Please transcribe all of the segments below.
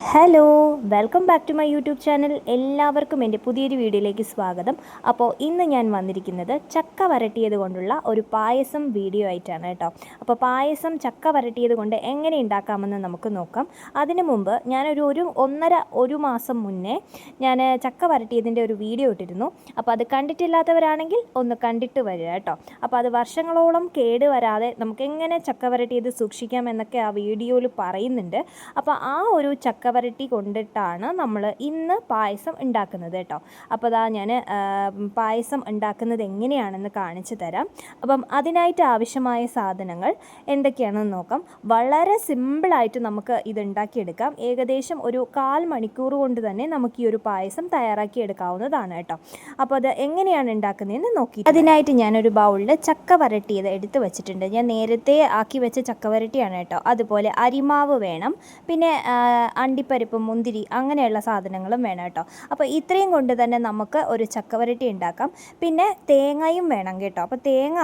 Hello welcome back to my YouTube channel എല്ലാവർക്കും എന്റെ പുതിയൊരു വീഡിയോയിലേക്ക് സ്വാഗതം. അപ്പോൾ ഇന്ന് ഞാൻ വന്നിരിക്കുന്നത് ചക്ക വരട്ടിയത് കൊണ്ടുള്ള ഒരു പായസം വീഡിയോ ആയിട്ടാണ് കേട്ടോ. അപ്പോൾ പായസം ചക്ക വരട്ടിയത് കൊണ്ട് എങ്ങനെ ഉണ്ടാക്കാമെന്ന് നമുക്ക് നോക്കാം. അതിനു മുമ്പ് ഞാനൊരു ഒരു ഒന്നര ഒരു മാസം മുന്നേ ഞാൻ ചക്ക വരട്ടിയതിന്റെ ഒരു വീഡിയോ ഇട്ടിരുന്നു. അപ്പോൾ അത് കണ്ടിട്ടില്ലാത്തവരാണെങ്കിൽ ഒന്ന് കണ്ടിട്ട് വരിക കേട്ടോ. അപ്പോൾ അത് വർഷങ്ങളോളം കേട് വരാതെ നമുക്ക് എങ്ങനെ ചക്ക വരട്ടിയത് സൂക്ഷിക്കാം എന്നൊക്കെ ആ വീഡിയോയിൽ പറയുന്നുണ്ട്. അപ്പോൾ ആ ഒരു ചക്ക വരട്ടി കൊണ്ടിട്ടാണ് നമ്മൾ ഇന്ന് പായസം ഉണ്ടാക്കുന്നത് കേട്ടോ. അപ്പോൾ അതാ ഞാൻ പായസം ഉണ്ടാക്കുന്നത് എങ്ങനെയാണെന്ന് കാണിച്ചു തരാം. അപ്പം അതിനായിട്ട് ആവശ്യമായ സാധനങ്ങൾ എന്തൊക്കെയാണെന്ന് നോക്കാം. വളരെ സിമ്പിളായിട്ട് നമുക്ക് ഇത് ഉണ്ടാക്കിയെടുക്കാം ഏകദേശം ഒരു കാൽ മണിക്കൂർ കൊണ്ട് തന്നെ നമുക്ക് ഈ ഒരു പായസം തയ്യാറാക്കി എടുക്കാവുന്നതാണ് കേട്ടോ. അപ്പോൾ അത് എങ്ങനെയാണ് ഉണ്ടാക്കുന്നതെന്ന് നോക്കി അതിനായിട്ട് ഞാനൊരു ബൗളിൽ ചക്ക വരട്ടിയത് എടുത്ത് വെച്ചിട്ടുണ്ട്. ഞാൻ നേരത്തെ ആക്കി വെച്ച ചക്ക വരട്ടിയാണ് കേട്ടോ. അതുപോലെ അരിമാവ് വേണം. പിന്നെ ആ, അണ്ടിപ്പരിപ്പ് മുന്തിരി അങ്ങനെയുള്ള സാധനങ്ങളും വേണം കേട്ടോ. അപ്പോൾ ഇത്രയും കൊണ്ട് തന്നെ നമുക്ക് ഒരു ചക്കവരട്ടി ഉണ്ടാക്കാം. പിന്നെ തേങ്ങയും വേണം കേട്ടോ. അപ്പോൾ തേങ്ങ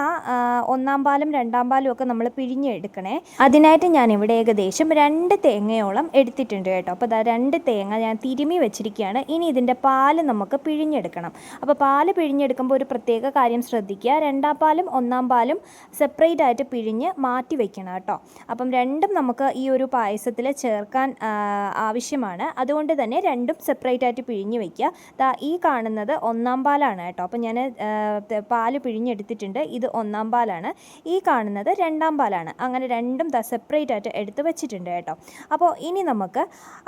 ഒന്നാം പാലും രണ്ടാം പാലും ഒക്കെ നമ്മൾ പിഴിഞ്ഞെടുക്കണേ. അതിനായിട്ട് ഞാൻ ഇവിടെ ഏകദേശം രണ്ട് തേങ്ങയോളം എടുത്തിട്ടുണ്ട് കേട്ടോ. അപ്പോൾ രണ്ട് തേങ്ങ ഞാൻ തിരുമി വെച്ചിരിക്കുകയാണ്. ഇനി ഇതിന്റെ പാൽ നമുക്ക് പിഴിഞ്ഞെടുക്കണം. അപ്പോൾ പാൽ പിഴിഞ്ഞെടുക്കുമ്പോൾ ഒരു പ്രത്യേക കാര്യം ശ്രദ്ധിക്കുക. രണ്ടാം പാലും ഒന്നാം പാലും സെപ്പറേറ്റ് ആയിട്ട് പിഴിഞ്ഞ് മാറ്റി വെക്കണം കേട്ടോ. അപ്പം രണ്ടും നമുക്ക് ഈ ഒരു പായസത്തിൽ ചേർക്കാൻ ആവശ്യമാണ്. അതുകൊണ്ട് തന്നെ രണ്ടും സെപ്പറേറ്റ് ആയിട്ട് പിഴിഞ്ഞ് വെക്കുക ദാ ഈ കാണുന്നത് ഒന്നാം പാലാണ് കേട്ടോ. അപ്പം ഞാൻ പാൽ പിഴിഞ്ഞെടുത്തിട്ടുണ്ട്. ഇത് ഒന്നാം പാലാണ്. ഈ കാണുന്നത് രണ്ടാം പാലാണ്. അങ്ങനെ രണ്ടും ദാ സെപ്പറേറ്റ് ആയിട്ട് എടുത്ത് വെച്ചിട്ടുണ്ട് കേട്ടോ. അപ്പോൾ ഇനി നമുക്ക്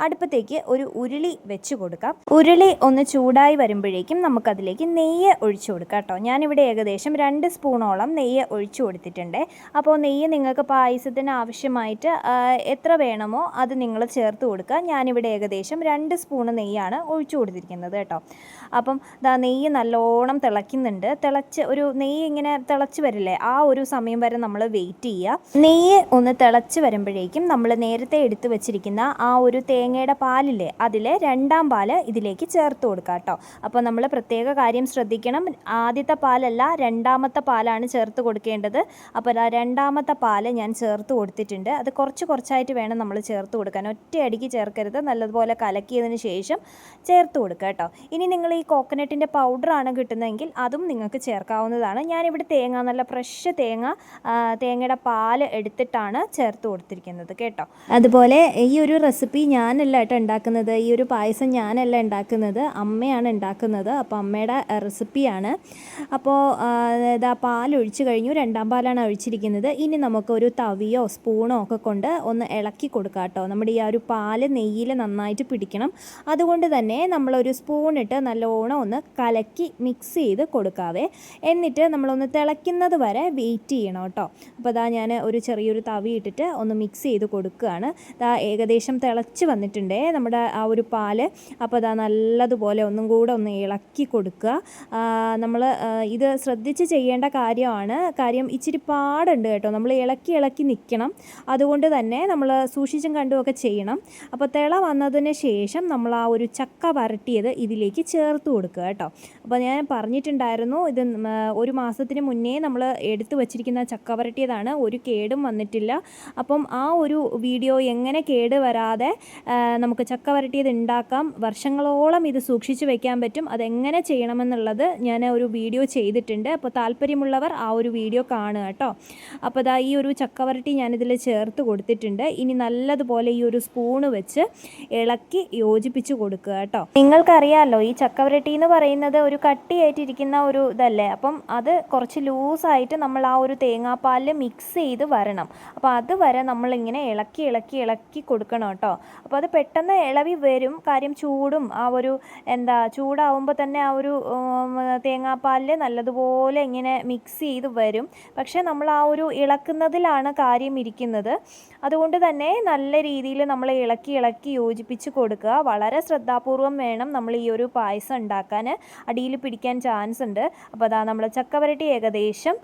അടുപ്പത്തേക്ക് ഒരു ഉരുളി വെച്ച് കൊടുക്കാം. ഉരുളി ഒന്ന് ചൂടായി വരുമ്പോഴേക്കും നമുക്കതിലേക്ക് നെയ്യ് ഒഴിച്ചു കൊടുക്കാം കേട്ടോ. ഞാനിവിടെ ഏകദേശം രണ്ട് സ്പൂണോളം നെയ്യ് ഒഴിച്ചു കൊടുത്തിട്ടുണ്ട്. അപ്പോൾ നെയ്യ് നിങ്ങൾക്ക് പായസത്തിന് ആവശ്യമായിട്ട് എത്ര വേണമോ അത് നിങ്ങൾ ചേർത്ത് കൊടുക്കുക. ഞാനിവിടെ ഏകദേശം രണ്ട് സ്പൂണ് നെയ്യാണ് ഒഴിച്ചു കൊടുത്തിരിക്കുന്നത് കേട്ടോ. അപ്പം ദാ നെയ്യ് നല്ലോണം തിളയ്ക്കുന്നുണ്ട്. തിളച്ച് ഒരു നെയ്യ് ഇങ്ങനെ തിളച്ച് വരില്ലേ ആ ഒരു സമയം വരെ നമ്മൾ വെയിറ്റ് ചെയ്യുക. നെയ്യ് ഒന്ന് തിളച്ച് വരുമ്പോഴേക്കും നമ്മൾ നേരത്തെ എടുത്തു വെച്ചിരിക്കുന്ന ആ ഒരു തേങ്ങയുടെ പാലില്ലേ അതിലെ രണ്ടാം പാൽ ഇതിലേക്ക് ചേർത്ത് കൊടുക്കുക കേട്ടോ. അപ്പോൾ നമ്മൾ പ്രത്യേക കാര്യം ശ്രദ്ധിക്കണം. ആദ്യത്തെ പാലല്ല രണ്ടാമത്തെ പാലാണ് ചേർത്ത് കൊടുക്കേണ്ടത്. അപ്പോൾ ആ രണ്ടാമത്തെ പാൽ ഞാൻ ചേർത്ത് കൊടുത്തിട്ടുണ്ട്. അത് കുറച്ച് കുറച്ചായിട്ട് വേണം നമ്മൾ ചേർത്ത് കൊടുക്കാൻ. ഒറ്റയടിക്ക് ചേർക്കരുത്. നല്ലതുപോലെ കലക്കിയതിന് ശേഷം ചേർത്ത് കൊടുക്കുക കേട്ടോ. ഇനി നിങ്ങൾ ഈ കോക്കനട്ടിന്റെ പൗഡറാണ് കിട്ടുന്നതെങ്കിൽ അതും നിങ്ങൾക്ക് ചേർക്കാവുന്നതാണ്. ഞാനിവിടെ തേങ്ങ നല്ല ഫ്രഷ് തേങ്ങ തേങ്ങയുടെ പാൽ എടുത്തിട്ടാണ് ചേർത്ത് കൊടുത്തിരിക്കുന്നത് കേട്ടോ. അതുപോലെ ഈ ഒരു റെസിപ്പി ഞാനല്ല കേട്ടോ ഉണ്ടാക്കുന്നത്. ഈ ഒരു പായസം ഞാനല്ല ഉണ്ടാക്കുന്നത്. അമ്മയാണ് ഉണ്ടാക്കുന്നത്. അപ്പോൾ അമ്മയുടെ റെസിപ്പിയാണ് അപ്പോൾ ഇതാ പാൽ ഒഴിച്ചു കഴിഞ്ഞു. രണ്ടാം പാലാണ് ഒഴിച്ചിരിക്കുന്നത്. ഇനി നമുക്ക് ഒരു തവിയോ സ്പൂണോ ഒക്കെ കൊണ്ട് ഒന്ന് ഇളക്കി കൊടുക്കാം കേട്ടോ. നമ്മുടെ ഈ ആ ഒരു പാൽ നെയ്യിൽ നന്നായിട്ട് പിടിക്കണം. അതുകൊണ്ട് തന്നെ നമ്മളൊരു സ്പൂൺ ഇട്ട് നല്ലോണം ഒന്ന് കലക്കി മിക്സ് ചെയ്ത് കൊടുക്കാവേ. എന്നിട്ട് നമ്മളൊന്ന് തിളയ്ക്കുന്നത് വരെ വെയിറ്റ് ചെയ്യണം കേട്ടോ. അപ്പോൾ അതാ ഞാൻ ഒരു ചെറിയൊരു തവി ഇട്ടിട്ട് ഒന്ന് മിക്സ് ചെയ്ത് കൊടുക്കുകയാണ്. ദാ ഏകദേശം തിളച്ച് വന്നിട്ടുണ്ടേ നമ്മുടെ ആ ഒരു പാൽ. അപ്പോൾ അതാ നല്ലതുപോലെ ഒന്നും കൂടെ ഒന്ന് ഇളക്കി കൊടുക്കുക. നമ്മൾ ഇത് ശ്രദ്ധിച്ച് ചെയ്യേണ്ട കാര്യമാണ്. കാര്യം ഇച്ചിരി പാടുണ്ട് കേട്ടോ. നമ്മൾ ഇളക്കി ഇളക്കി നിൽക്കണം അതുകൊണ്ട് തന്നെ നമ്മൾ സൂക്ഷിച്ചും കണ്ടുമൊക്കെ ചെയ്യണം. അപ്പോൾ തിള വന്നതിന് ശേഷം നമ്മൾ ആ ഒരു ചക്ക വരട്ടിയത് ഇതിലേക്ക് ചേർത്ത് കൊടുക്കുക കേട്ടോ. അപ്പോൾ ഞാൻ പറഞ്ഞിട്ടുണ്ടായിരുന്നു ഇത് ഒരു മാസത്തിന് മുന്നേ നമ്മൾ എടുത്തു വച്ചിരിക്കുന്ന ചക്ക വരട്ടിയതാണ്. ഒരു കേടും വന്നിട്ടില്ല. അപ്പം ആ ഒരു വീഡിയോ എങ്ങനെ കേട് വരാതെ നമുക്ക് ചക്ക വരട്ടിയത് ഉണ്ടാക്കാം വർഷങ്ങളോളം ഇത് സൂക്ഷിച്ചു വെക്കാൻ പറ്റും അതെങ്ങനെ ചെയ്യണമെന്നുള്ളത് ഞാൻ ഒരു വീഡിയോ ചെയ്തിട്ടുണ്ട്. അപ്പോൾ താല്പര്യമുള്ളവർ ആ ഒരു വീഡിയോ കാണുക കേട്ടോ. അപ്പോൾ ദാ ഈ ഒരു ചക്ക വരട്ടി ഞാനിതിൽ ചേർത്ത് കൊടുത്തിട്ടുണ്ട്. ഇനി നല്ലതുപോലെ ഈ ഒരു സ്പൂണ് വെച്ച് ഇളക്കി യോജിപ്പിച്ച് കൊടുക്കുക കേട്ടോ. നിങ്ങൾക്കറിയാമല്ലോ ഈ ചക്കവരട്ടി എന്ന് പറയുന്നത് ഒരു കട്ടിയായിട്ടിരിക്കുന്ന ഒരു ഇതല്ലേ? അപ്പം അത് കുറച്ച് ലൂസായിട്ട് നമ്മൾ ആ ഒരു തേങ്ങാപ്പാലിൽ മിക്സ് ചെയ്ത് വരണം. അപ്പോൾ അതുവരെ നമ്മളിങ്ങനെ ഇളക്കി ഇളക്കി ഇളക്കി കൊടുക്കണം കേട്ടോ. അപ്പോൾ അത് പെട്ടെന്ന് ഇളവി വരും. കാര്യം ചൂടും ആ ഒരു എന്താ ചൂടാവുമ്പോൾ തന്നെ ആ ഒരു തേങ്ങാപ്പാലിൽ നല്ലതുപോലെ ഇങ്ങനെ മിക്സ് ചെയ്ത് വരും. പക്ഷേ നമ്മൾ ആ ഒരു ഇളക്കുന്നതിലാണ് കാര്യം ഇരിക്കുന്നത്. അതുകൊണ്ട് തന്നെ നല്ല രീതിയിൽ നമ്മൾ ഇളക്കി ഇളക്കി യോജിപ്പിച്ച് കൊടുക്കുക. വളരെ ശ്രദ്ധാപൂർവം വേണം നമ്മൾ ഈ ഒരു പായസം ഉണ്ടാക്കാൻ. അടിയിൽ പിടിക്കാൻ ചാൻസ് ഉണ്ട്. അപ്പോൾ അതാ നമ്മൾ ചക്കവരട്ടി ഏകദേശം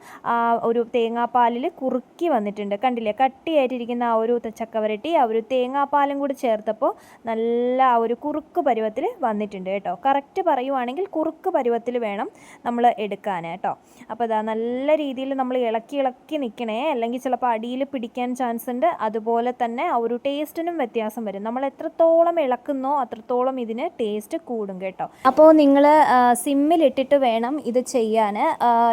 ഒരു തേങ്ങാപ്പാലിൽ കുറുക്കി വന്നിട്ടുണ്ട്. കണ്ടില്ലേ? കട്ടിയായിട്ടിരിക്കുന്ന ആ ഒരു ചക്കവരട്ടി ആ ഒരു തേങ്ങാപ്പാലും കൂടി ചേർത്തപ്പോൾ നല്ല ആ ഒരു കുറുക്ക് പരുവത്തിൽ വന്നിട്ടുണ്ട് കേട്ടോ. കറക്റ്റ് പറയുവാണെങ്കിൽ കുറുക്ക് പരുവത്തിൽ വേണം നമ്മൾ എടുക്കാൻ കേട്ടോ. അപ്പോൾ അതാ നല്ല രീതിയിൽ നമ്മൾ ഇളക്കി ഇളക്കി നിൽക്കണേ. അല്ലെങ്കിൽ ചിലപ്പോൾ അടിയിൽ പിടിക്കാൻ ചാൻസ് ഉണ്ട്. അതുപോലെ തന്നെ ആ ഒരു ടേസ്റ്റിനും വ്യത്യാസം വരും. നമ്മൾ എത്രത്തോളം ഇളക്കുന്നോ അത്രത്തോളം ഇതിന് ടേസ്റ്റ് കൂടും കേട്ടോ. അപ്പോൾ നിങ്ങൾ സിമ്മിലിട്ടിട്ട് വേണം ഇത് ചെയ്യാൻ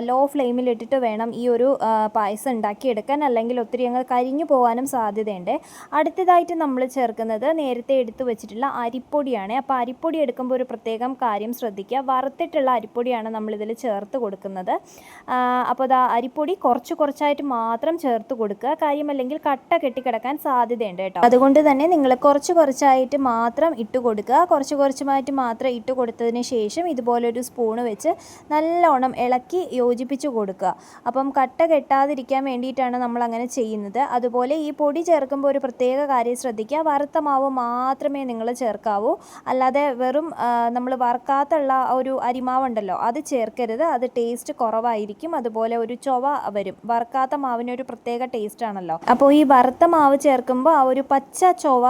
ലോ ഫ്ലെയിമിലിട്ടിട്ട് വേണം ഈ ഒരു പായസം ഉണ്ടാക്കിയെടുക്കാൻ അല്ലെങ്കിൽ ഒത്തിരി അങ്ങ് കരിഞ്ഞു പോകാനും സാധ്യതയുണ്ട്. അടുത്തതായിട്ട് നമ്മൾ ചേർക്കുന്നത് നേരത്തെ എടുത്തു വെച്ചിട്ടുള്ള അരിപ്പൊടിയാണ്. അപ്പോൾ അരിപ്പൊടി എടുക്കുമ്പോൾ ഒരു പ്രത്യേകം കാര്യം ശ്രദ്ധിക്കുക. വറുത്തിട്ടുള്ള അരിപ്പൊടിയാണ് നമ്മളിതിൽ ചേർത്ത് കൊടുക്കുന്നത്. അപ്പോൾ അത് അരിപ്പൊടി കുറച്ച് കുറച്ചായിട്ട് മാത്രം ചേർത്ത് കൊടുക്കുക. കാര്യമല്ലെങ്കിൽ കട്ട കെട്ടിക്കിടക്കാൻ സാധ്യതയുണ്ട് കേട്ടോ. അതുകൊണ്ട് തന്നെ നിങ്ങൾ കുറച്ച് കുറച്ചായിട്ട് മാത്രം ഇട്ട് കൊടുക്കുക. കുറച്ച് കുറച്ചുമായിട്ട് മാത്രം ഇട്ട് കൊടുത്തതിന് ശേഷം ഇതുപോലൊരു സ്പൂണ് വെച്ച് നല്ലോണം ഇളക്കി യോജിപ്പിച്ച് കൊടുക്കുക. അപ്പം കട്ട കെട്ടാതിരിക്കാൻ വേണ്ടിയിട്ടാണ് നമ്മൾ അങ്ങനെ ചെയ്യുന്നത്. അതുപോലെ ഈ പൊടി ചേർക്കുമ്പോൾ ഒരു പ്രത്യേക കാര്യം ശ്രദ്ധിക്കുക. വറുത്ത മാവ് മാത്രമേ നിങ്ങൾ ചേർക്കാവൂ. അല്ലാതെ വെറും നമ്മൾ വറുക്കാത്തുള്ള ഒരു അരിമാവുണ്ടല്ലോ അത് ചേർക്കരുത്. അത് ടേസ്റ്റ് കുറവായിരിക്കും. അതുപോലെ ഒരു ചൊവ വരും. വറുക്കാത്ത മാവിന് ഒരു പ്രത്യേക ടേസ്റ്റ് ആണല്ലോ. അപ്പോൾ ഈ വറുത്ത മാവ് ചേർക്കുമ്പോൾ ആ ഒരു പച്ച ചൊവ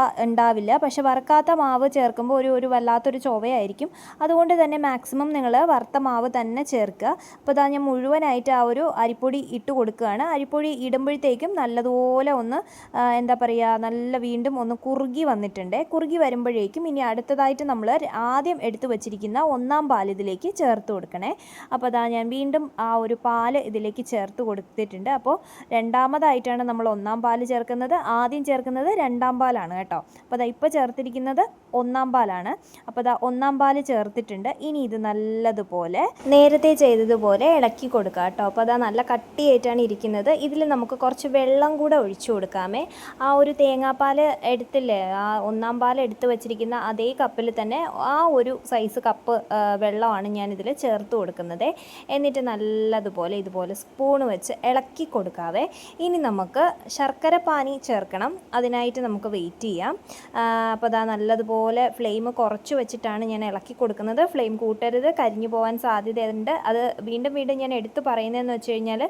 ഉണ്ടാവില്ല. പക്ഷെ വറുക്കാത്ത മാവ് ചേർക്കുമ്പോൾ ഒരു ഒരു വല്ലാത്തൊരു ചൊവയായിരിക്കും. അതുകൊണ്ട് തന്നെ മാക്സിമം നിങ്ങൾ വറുത്ത മാവ് തന്നെ ചേർക്കുക. അപ്പോൾ ഇതാ ഞാൻ മുഴുവനായിട്ട് ആ ഒരു അരിപ്പൊടി ഇട്ട് കൊടുക്കുകയാണ്. അരിപ്പൊടി ഇടുമ്പോഴത്തേക്കും നല്ലതുപോലെ ഒന്ന് എന്താ പറയുക നല്ല വീണ്ടും ഒന്ന് കുറുകി വന്നിട്ടുണ്ട്. കുറുകി വരുമ്പോഴേക്കും ഇനി അടുത്തതായിട്ട് നമ്മൾ ആദ്യം എടുത്തു വച്ചിരിക്കുന്ന ഒന്നാം പാൽ ഇതിലേക്ക് ചേർത്ത് കൊടുക്കണേ. അപ്പോൾ അതാ ഞാൻ വീണ്ടും ആ ഒരു പാൽ ഇതിലേക്ക് ചേർത്ത് കൊടുത്തിട്ടുണ്ട്. അപ്പോൾ രണ്ടാമതായിട്ടാണ് നമ്മൾ ഒന്നാം പാൽ ചേർക്കുന്നത്. ആദ്യം ചേർക്കുന്നത് രണ്ടാം പാലാണ് കേട്ടോ. അപ്പോൾ അതാ ഇപ്പോൾ ചേർത്തിരിക്കുന്നത് ഒന്നാം പാലാണ്. അപ്പോൾ അതാ ഒന്നാം പാൽ ചേർത്തിട്ടുണ്ട്. ഇനി ഇത് നല്ലതുപോലെ നേരത്തെ ചെയ്തതുപോലെ ഇളക്കി കൊടുക്കുക കേട്ടോ അപ്പോൾ അതാ നല്ല കട്ടിയായിട്ടാണ് ഇരിക്കുന്നത്. ഇതിൽ നമുക്ക് കുറച്ച് വെള്ളം കൂടെ ഒഴിച്ചു കൊടുക്കാമേ. ആ ഒരു തേങ്ങാപ്പാൽ എടുത്തില്ലേ? ആ ഒന്നാം പാൽ എടുത്ത് വെച്ചിരിക്കുന്ന അതേ കപ്പിൽ തന്നെ ആ ഒരു സൈസ് കപ്പ് വെള്ളമാണ് ഞാനിതിൽ ചേർത്ത് കൊടുക്കുന്നത്. എന്നിട്ട് നല്ലതുപോലെ ഇതുപോലെ സ്പൂൺ വെച്ച് ഇളക്കി കൊടുക്കാവേ. ഇനി നമുക്ക് ശർക്കര പാനി ചേർക്കണം. അതിനായിട്ട് നമുക്ക് വെയിറ്റ് ചെയ്യാം. അപ്പോൾ അതാ നല്ലതുപോലെ ഫ്ലെയിം കുറച്ച് വെച്ചിട്ടാണ് ഞാൻ ഇളക്കി കൊടുക്കുന്നത്. ഫ്ലെയിം കൂട്ടരുത് കരിഞ്ഞു പോകാൻ സാധ്യതയുണ്ട്. അത് വീണ്ടും വീണ്ടും ഞാൻ എടുത്തു പറയുന്നതെന്ന് വെച്ച് കഴിഞ്ഞാൽ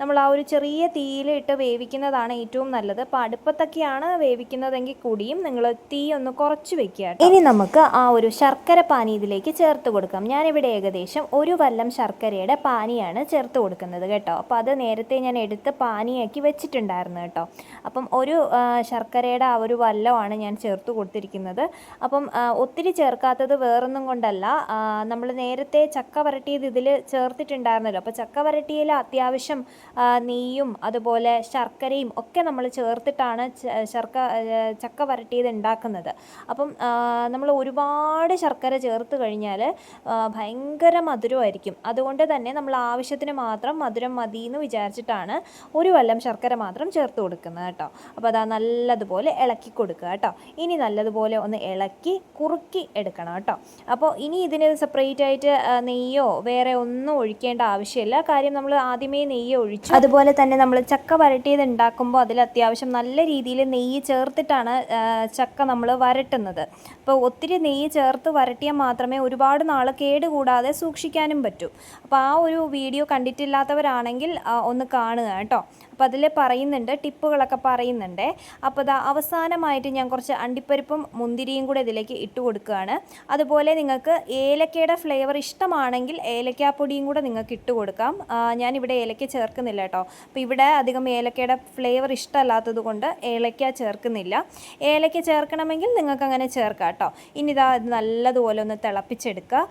നമ്മൾ ആ ഒരു ചെറിയ തീയിലിട്ട് വേവിക്കുന്നതാണ് ഏറ്റവും നല്ലത്. അപ്പോൾ അടുപ്പത്തൊക്കെയാണ് വേവിക്കുന്നതെങ്കിൽ കൂടിയും നിങ്ങൾ തീ ഒന്ന് കുറച്ച് വെക്കുക ഇനി നമുക്ക് ആ ഒരു ശർക്കര പാനി ഇതിലേക്ക് ചേർത്ത് കൊടുക്കാം. ഞാനിവിടെ ഏകദേശം ഒരു വല്ലം ശർക്കരയുടെ പാനിയാണ് ചേർത്ത് കൊടുക്കുന്നത് കേട്ടോ. അപ്പോൾ അത് നേരത്തെ ഞാൻ എടുത്ത് പാനിയാക്കി വെച്ചിട്ടുണ്ടായിരുന്നു കേട്ടോ. അപ്പം ഒരു ശർക്കരയുടെ ആ ഒരു വല്ലമാണ് ഞാൻ ചേർത്ത് കൊടുത്തിരിക്കുന്നത്. അപ്പം ഒത്തിരി ചേർക്കാത്തത് വേറൊന്നും കൊണ്ടല്ല. നമ്മൾ നേരത്തെ ചക്ക വരട്ടിയത് ഇതിൽ ചേർത്തിട്ടുണ്ടായിരുന്നല്ലോ. അപ്പോൾ ചക്ക വരട്ടിയിൽ അത്യാവശ്യം നെയ്യും അതുപോലെ ശർക്കരയും ഒക്കെ നമ്മൾ ചേർത്തിട്ടാണ് ശർക്ക ചക്ക വരട്ടിയത് ഉണ്ടാക്കുന്നത്. അപ്പം നമ്മൾ ഒരുപാട് ശർക്കര ചേർത്ത് കഴിഞ്ഞാൽ ഭയങ്കര മധുരമായിരിക്കും. അതുകൊണ്ട് തന്നെ നമ്മൾ ആവശ്യത്തിന് മാത്രം മധുരം മതി എന്ന് വിചാരിച്ചിട്ടാണ് ഒരു വല്ലം ശർക്കര മാത്രം ചേർത്ത് കൊടുക്കുന്നത് കേട്ടോ. അപ്പോൾ അതാ നല്ലതുപോലെ ഇളക്കി കൊടുക്കുക കേട്ടോ. ഇനി നല്ലതുപോലെ ഒന്ന് ഇളക്കി കുറുക്കി എടുക്കണം കേട്ടോ. അപ്പോൾ ഇനി ഇതിന് സെപ്പറേറ്റ് ആയിട്ട് നെയ്യോ വേറെ ഒന്നും ഒഴിക്കേണ്ട ആവശ്യമില്ല. കാര്യം നമ്മൾ ആദ്യമേ നെയ്യ് ഒഴിച്ചു. അതുപോലെ തന്നെ നമ്മൾ ചക്ക വരട്ടിയത് ഉണ്ടാക്കുമ്പോൾ അതിൽ അത്യാവശ്യം നല്ല രീതിയിൽ നെയ്യ് ചേർത്തിട്ടാണ് ചക്ക നമ്മൾ വരട്ടുന്നത്. അപ്പോൾ ഒത്തിരി നെയ്യ് ചേർത്ത് വരട്ടിയാൽ മാത്രമേ ഒരുപാട് നാൾ കേടുകൂടാതെ സൂക്ഷിക്കാനും പറ്റൂ. അപ്പോൾ ആ ഒരു വീഡിയോ കണ്ടിട്ടില്ലാത്തവരാണെങ്കിൽ ഒന്ന് കാണുക കേട്ടോ. അപ്പോൾ അതിൽ പറയുന്നുണ്ട് ടിപ്പുകളൊക്കെ പറയുന്നുണ്ട്. അപ്പോൾ അത് അവസാനമായിട്ട് ഞാൻ കുറച്ച് അണ്ടിപ്പരിപ്പും മുന്തിരിയും കൂടെ ഇതിലേക്ക് ഇട്ട് കൊടുക്കുകയാണ്. അതുപോലെ നിങ്ങൾക്ക് ഏലക്കയുടെ ഫ്ലേവർ ഇഷ്ടമാണെങ്കിൽ ഏലക്കാപ്പൊടിയും കൂടെ നിങ്ങൾക്ക് ഇട്ട് കൊടുക്കാം. ഞാനിവിടെ ഏലക്ക ചേർക്കുന്നില്ല കേട്ടോ. അപ്പോൾ ഇവിടെ അധികം ഏലക്കയുടെ ഫ്ലേവർ ഇഷ്ടമല്ലാത്തത് കൊണ്ട് ഏലക്ക ചേർക്കുന്നില്ല. ഏലക്ക ചേർക്കണമെങ്കിൽ നിങ്ങൾക്ക് അങ്ങനെ ചേർക്കാം കേട്ടോ. ഇനി ഇതാ ഇത് നല്ലതുപോലെ ഒന്ന് തിളപ്പിച്ചെടുക്കുക.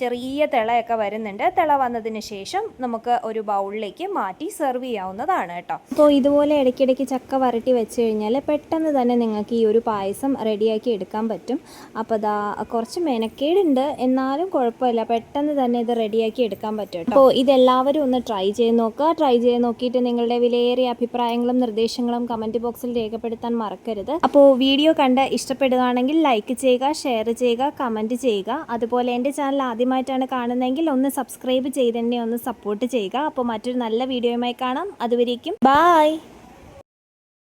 ചെറിയ തിളയൊക്കെ വരുന്നുണ്ട്. തിള വന്നതിന് ശേഷം നമുക്ക് ഒരു ബൗളിലേക്ക് മാറ്റി സെർവ് ചെയ്യാവുന്നതാണ് കേട്ടോ. അപ്പോൾ ഇതുപോലെ ഇടയ്ക്കിടയ്ക്ക് ചക്ക വരട്ടി വെച്ച് കഴിഞ്ഞാൽ പെട്ടെന്ന് തന്നെ നിങ്ങൾക്ക് ഈ ഒരു പായസം റെഡിയാക്കി എടുക്കാൻ പറ്റും. അപ്പോൾ അതാ കുറച്ച് മെനക്കേടുണ്ട്. എന്നാലും കുഴപ്പമില്ല. പെട്ടെന്ന് തന്നെ ഇത് റെഡിയാക്കി എടുക്കാൻ പറ്റും കേട്ടോ. അപ്പോൾ ഇതെല്ലാവരും ഒന്ന് ട്രൈ ചെയ്ത് നോക്കുക. ട്രൈ ചെയ്ത് നോക്കിയിട്ട് നിങ്ങളുടെ വിലയേറിയ അഭിപ്രായങ്ങളും നിർദ്ദേശങ്ങളും കമന്റ് ബോക്സിൽ രേഖപ്പെടുത്താൻ മറക്കരുത്. അപ്പോൾ വീഡിയോ കണ്ട് ഇഷ്ടപ്പെടുകയാണെങ്കിൽ ലൈക്ക് ചെയ്യുക ഷെയർ ചെയ്യുക കമന്റ് ചെയ്യുക. അതുപോലെ എന്റെ ചാനൽ ആദ്യമായിട്ടാണ് കാണുന്നതെങ്കിൽ ഒന്ന് സബ്സ്ക്രൈബ് ചെയ്ത് തന്നെ ഒന്ന് സപ്പോർട്ട് ചെയ്യുക. അപ്പോൾ മറ്റൊരു നല്ല വീഡിയോയുമായി കാണാം. അതുവരേക്കും Bye.